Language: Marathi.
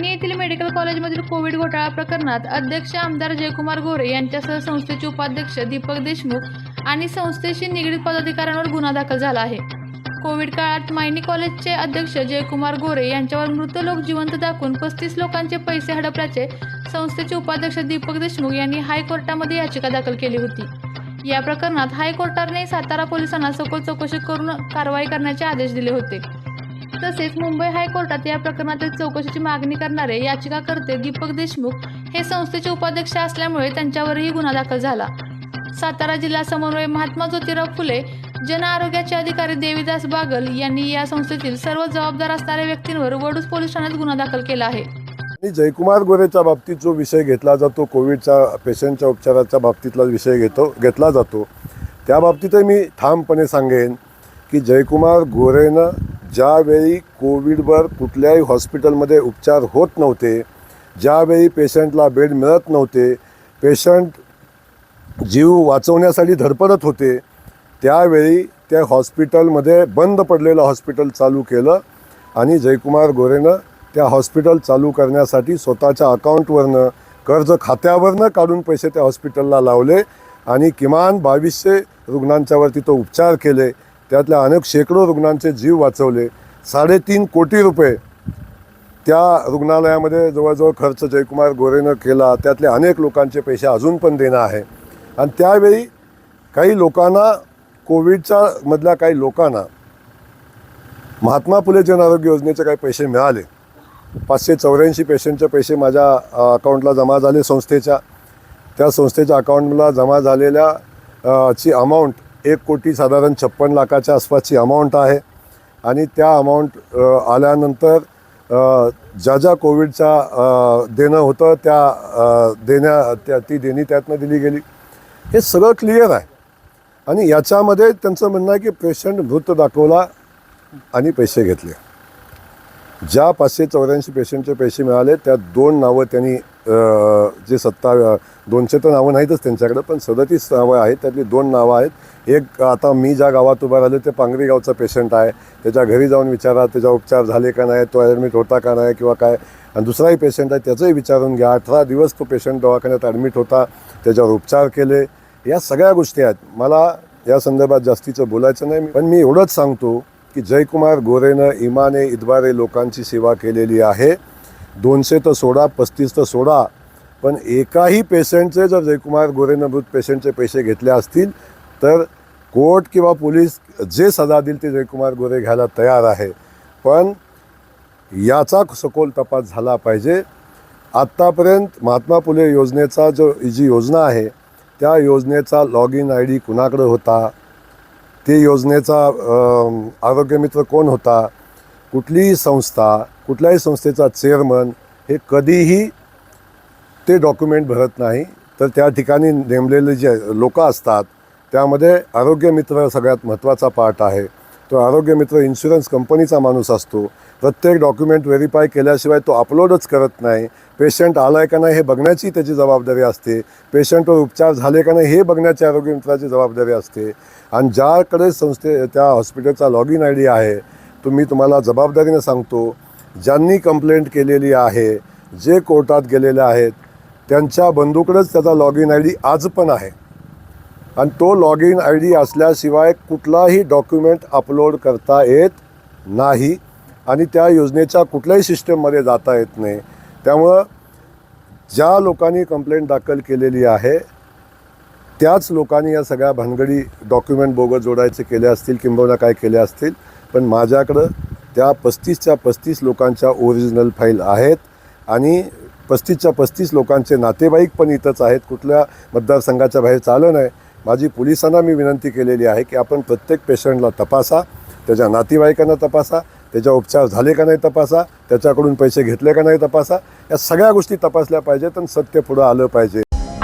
वणी येथील मेडिकल कॉलेजमधील कोविड घोटाळा प्रकरणात अध्यक्ष आमदार जयकुमार गोरे यांच्यासह संस्थेचे उपाध्यक्ष दीपक देशमुख आणि संस्थेशी निगडीत पदाधिकाऱ्यांवर गुन्हा दाखल झाला आहे. कोविड काळात मायनी कॉलेजचे अध्यक्ष जयकुमार गोरे यांच्यावर मृत लोक जिवंत दाखवून पस्तीस लोकांचे पैसे हडपल्याचे संस्थेचे उपाध्यक्ष दीपक देशमुख यांनी हायकोर्टामध्ये याचिका दाखल केली होती. या प्रकरणात हायकोर्टाने सातारा पोलिसांना सखोल चौकशी करून कारवाई करण्याचे आदेश दिले होते. तसेच मुंबई हायकोर्टात या प्रकरणातील चौकशीची मागणी करणारे याचिकाकर्ते दीपक देशमुख हे संस्थेचे उपाध्यक्ष असल्यामुळे त्यांच्यावरही गुन्हा दाखल झाला. सातारा जिल्हा समन्वय महात्मा ज्योतिराव फुले जन आरोग्याचे अधिकारी देवीदास बागल यांनी या संस्थेतील सर्व जबाबदार असणाऱ्या व्यक्तींवर वडूज पोलीस ठाण्यात गुन्हा दाखल केला आहे. आणि जयकुमार गोरेच्या बाबतीत जो विषय घेतला जातो कोविडच्या पेशंटच्या उपचाराच्या बाबतीतला विषय घेतो घेतला जातो त्या बाबतीतही मी ठामपणे सांगेन की जयकुमार गोरेनं ज्यावेळी कोविडवर कुठल्याही हॉस्पिटलमध्ये उपचार होत नव्हते ज्यावेळी पेशंटला बेड मिळत नव्हते पेशंट जीव वाचवण्यासाठी धडपडत होते त्यावेळी त्या हॉस्पिटलमध्ये बंद पडलेलं हॉस्पिटल चालू केलं आणि जयकुमार गोरेनं त्या हॉस्पिटल चालू करण्यासाठी स्वतःच्या अकाउंटवरनं कर्ज खात्यावरनं काढून पैसे त्या हॉस्पिटलला लावले आणि किमान बावीसशे रुग्णांच्यावरती तो उपचार केले. त्यातल्या अनेक शेकडो रुग्णांचे जीव वाचवले. साडेतीन कोटी रुपये त्या रुग्णालयामध्ये जवळजवळ खर्च जयकुमार गोरेनं केला. त्यातले अनेक लोकांचे पैसे अजून पण देणं आहे. आणि त्यावेळी काही लोकांना कोविडच्या मधल्या काही लोकांना महात्मा फुले जन आरोग्य योजनेचे काही पैसे मिळाले. पाचशे चौऱ्याऐंशी पेशंटचे पैसे माझ्या अकाउंटला जमा झाले संस्थेच्या. त्या संस्थेच्या अकाउंटला जमा झालेल्या ची अमाऊंट एक कोटी साधारण छप्पन लाखाच्या आसपासची अमाऊंट आहे. आणि त्या अमाऊंट आल्यानंतर ज्या ज्या कोविडच्या देणं होतं त्या देण्या त्या ती देणी त्यातनं दिली गेली. हे सगळं क्लिअर आहे. आणि याच्यामध्ये त्यांचं म्हणणं आहे की पेशंट मृत दाखवला आणि पैसे घेतले. ज्या पाचशे चौऱ्याऐंशी पेशंटचे पैसे मिळाले त्या दोन नावं त्यांनी जे सत्ता दोनशे तर नावं नाहीतच त्यांच्याकडे पण सदतीस नावं आहेत त्यातली दोन नावं आहेत. एक आता मी ज्या गावात उभा राहिलो ते पांगरी गावचा पेशंट आहे. त्याच्या घरी जाऊन विचारा त्याचा उपचार झाले का नाही तो ॲडमिट होता का नाही किंवा काय. आणि दुसराही पेशंट आहे त्याचंही विचारून घ्या. अठरा दिवस तो पेशंट दवाखान्यात ॲडमिट होता त्याच्यावर उपचार केले. या सगळ्या गोष्टी आहेत. मला या संदर्भात जास्तीचं बोलायचं नाही. पण मी एवढंच सांगतो की जयकुमार गोरेनं इमाने इद्वारे लोकांची सेवा केलेली आहे. दोनशे तर सोडा पस्तीस तर सोडा. पण एकाही पेशंटचे जर जयकुमार गोरेनं मृत पेशंटचे पैसे घेतले असतील तर कोर्ट किंवा पोलीस जे सजा देईल ते जयकुमार गोरे घ्यायला तयार आहे. पण याचा सखोल तपास झाला पाहिजे. आत्तापर्यंत महात्मा फुले योजनेचा जो जी योजना आहे त्या योजनेचा लॉग इन आय डी कुणाकडे होता? ते योजनेचा आरोग्यमित्र कोण होता? कुठलीही संस्था कुठल्याही संस्थेचा चेअरमन हे कधीही ते डॉक्युमेंट भरत नाही. तर त्या ठिकाणी नेमलेले जे लोक असतात त्यामध्ये आरोग्यमित्र सगळ्यात महत्त्वाचा पार्ट आहे. तो आरोग्यमित्र इन्शुरन्स कंपनीचा माणूस असतो. प्रत्येक डॉक्युमेंट व्हेरीफाय केल्याशिवाय तो अपलोडच करत नाही. पेशंट आला आहे का नाही हे बघण्याची त्याची जबाबदारी असते. पेशंटवर उपचार झाले का नाही हे बघण्याची आरोग्यमित्राची जबाबदारी असते. आणि ज्याकडे संस्थे त्या हॉस्पिटलचा लॉग इन आय डी आहे तो मी तुम्हाला जबाबदारीनं सांगतो ज्यांनी कंप्लेंट केलेली आहे जे कोर्टात गेलेले आहेत त्यांच्या बंधूकडेच त्याचा लॉग इन आय डी आज पण आहे. आणि तो लॉग इन आय डी असल्याशिवाय कुठलाही डॉक्युमेंट अपलोड करता येत नाही आणि त्या योजनेच्या कुठल्याही सिस्टममध्ये जाता येत नाही. त्यामुळं ज्या लोकांनी कंप्लेंट दाखल केलेली आहे त्याच लोकांनी या सगळ्या भानगडी डॉक्युमेंट बोगस जोडायचे केले असतील किंबहुना काय केले असतील पण माझ्याकडं त्या पस्तीसच्या पस्तीस लोकांच्या ओरिजिनल फाईल आहेत आणि पस्तीसच्या पस्तीस लोकांचे नातेवाईक पण इथंच आहेत. कुठल्या मतदारसंघाच्या बाहेर चालू नाही. माझी पोलिसांना मी विनंती केलेली आहे की आपण प्रत्येक पेशंटला तपासा त्याच्या नातेवाईकांना तपासा त्याच्या उपचार झाले का नाही तपासा त्याच्याकडून पैसे घेतले का नाही तपासा या सगळ्या गोष्टी तपासल्या पाहिजेत आणि सत्य पुढं आलं पाहिजे.